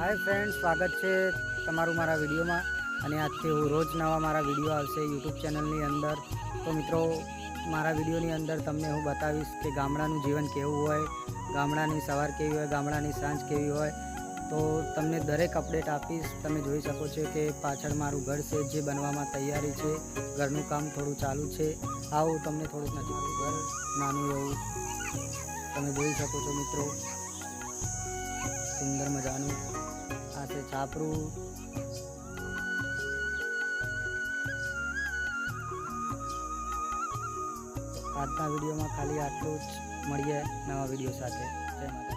હાય friend સ્વાગત છે તમારું મારા વિડીયોમાં. અને આજથી હું રોજ નવા મારા વીડિયો આવશે યુટ્યુબ ચેનલની અંદર. તો મિત્રો, મારા વિડીયોની અંદર તમને હું બતાવીશ કે ગામડાનું જીવન કેવું હોય, ગામડાની સવાર કેવી હોય, ગામડાની સાંજ કેવી હોય. તો તમને દરેક અપડેટ આપીશ. તમે જોઈ શકો છો કે પાછળ મારું ઘર છે જે બનવામાં તૈયારી છે. ઘરનું કામ થોડું ચાલુ છે. આવું તમને થોડુંક નથી ઘર, નાનું એવું. તમે જોઈ શકો છો મિત્રો. સુંદર મજાનું. આ છે છાપરું આજના વિડીયોમાં ખાલી આટલું જ. મળીએ નવા વીડિયો સાથે.